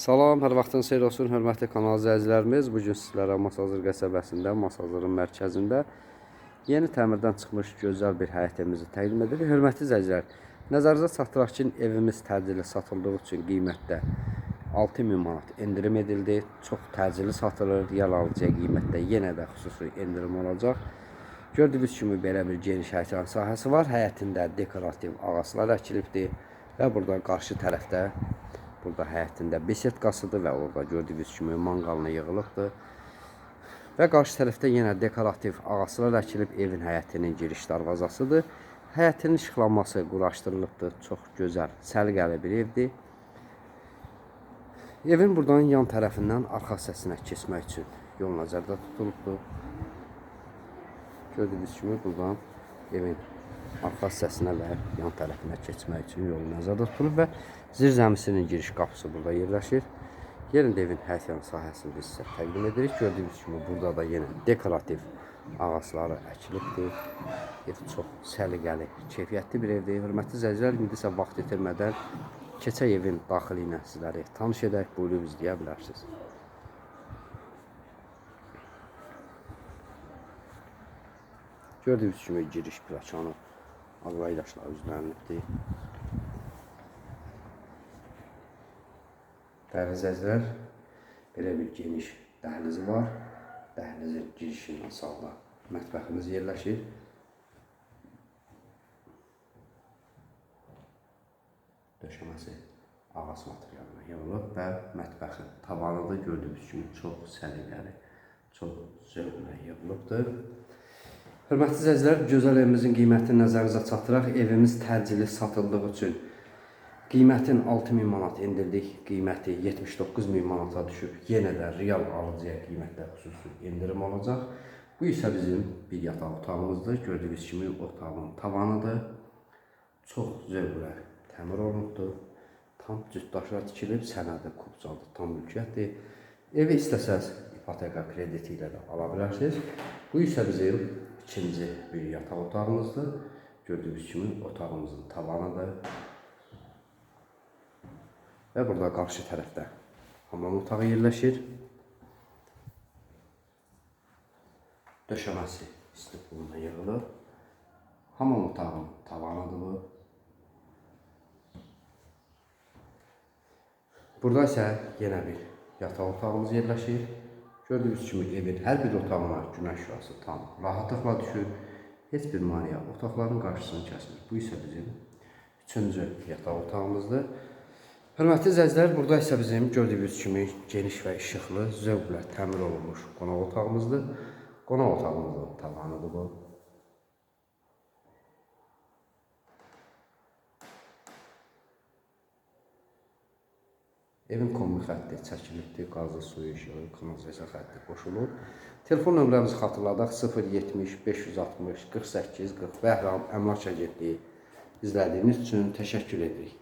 Salam, hər vaxtınız xeyir olsun, hörmətli kanal izləyicilərimiz. Bu gün sizlərə Masazır qəsəbəsində, Masazırın mərkəzində yeni təmirdən çıxmış gözəl bir həyət evimizi təqdim edirik. Hörmətli izləyicilər, nəzərinizə çatdıraq ki, evimiz təcili satıldığı üçün qiymətdə 6000 manat endirim edildi. Çox təcili satılır, real alıcıya qiymətdə yenə də xüsusi endirim olacaq. Gördüyünüz kimi belə bir geniş həyəcan sahəsi var. Həyətində dekorativ ağaclar əkilibdir və burada qarşı tərəfdə Burada həyətində besetkasıdır və orada gördüyünüz kimi manqalına yığılıbdır. Və qarşı tərəfdə yenə dekorativ ağaclar əkilib evin həyətinin giriş darvazasıdır. Həyətinin işıqlanması quraşdırılıbdır. Çox gözəl, səliqəli bir evdir. Evin buradan yan tərəfindən arxa hissəsinə keçmək üçün yol nəzərdə tutulubdur. Gördüyünüz kimi buradan evin arxa hissəsinə və yan tərəfinə keçmək üçün yol nəzərdə tutulub və zirzəmisinin giriş qapısı burada yerləşir. Yerində evin həyətyan sahəsini biz sizə təqdim edirik. Gördüyünüz kimi burada da yenə dekorativ ağacları əkilibdir. Ev çox səliqəli, keyfiyyətli bir evdir. Hörmətli izləyicilər, indi isə vaxt itirmədən keçək evin daxili ilə sizləri tanış edək, buyurub izləyə bilərsiniz. Gördüyünüz kimi giriş plakanı ağlaydaşlar üzlənilibdir. Dəyərli izləyicilər, belə bir geniş dəhlizi var. Dəhlizin girişindən sağda mətbəximiz yerləşir. Döşəməsi ağac materialına yığılıb və mətbəxin tavanıdır. Gördüyünüz kimi çox səliqəli, çox zövqlə yığılıbdır. Hörmətli izləyicilər, gözəl evimizin qiymətini nəzərinizə çatdıraq. Evimiz təcili satıldığı üçün qiymətin 6000 manat endirdik. Qiyməti 79000 manata düşüb. Yenə də real alıcıya qiymətdə xüsusi endirim olacaq. Bu isə bizim bir yataq otağımızdır. Gördüyünüz kimi otağın tavanıdır. Çox zövqlə təmir olunubdur. Tam cütdaşlar tikilib, sənədi kubcadır, tam mülkiyyətdir. Evi istəsəz ipoteka krediti ilə də ala bilərsiniz. Bu isə bizim ikinci bir yataq otağımızdır. Gördüyünüz kimi otağımızın tavanıdır. Və burada qarşı tərəfdə hamam otağı yerləşir. Döşəməsi istiqboluna yığılır. Hamam otağının tavanıdır bu. Burada isə yenə bir yataq otağımız yerləşir. Gördüyünüz kimi evin hər bir otağına günəş şüası tam rahatlıqla düşür. Heç bir maneə otaqların qarşısını kəsmir. Bu isə bizim üçüncü yataq otağımızdır. Hörmətli izləyicilər, burada isə bizim gördüyünüz kimi geniş və işıqlı, zövqlə təmir olunmuş qonaq otağımızdır. Qonaq otağımızın tavanıdır bu. Evin kombi xətti çəkilibdir, qazlı suyu işığı, kanalizasiya xətti qoşulub. Telefon nömrəmizi xatırladaq 070 560 48 40 Bəhram Əmlak Agentliyi izlədiyiniz üçün təşəkkür edirik.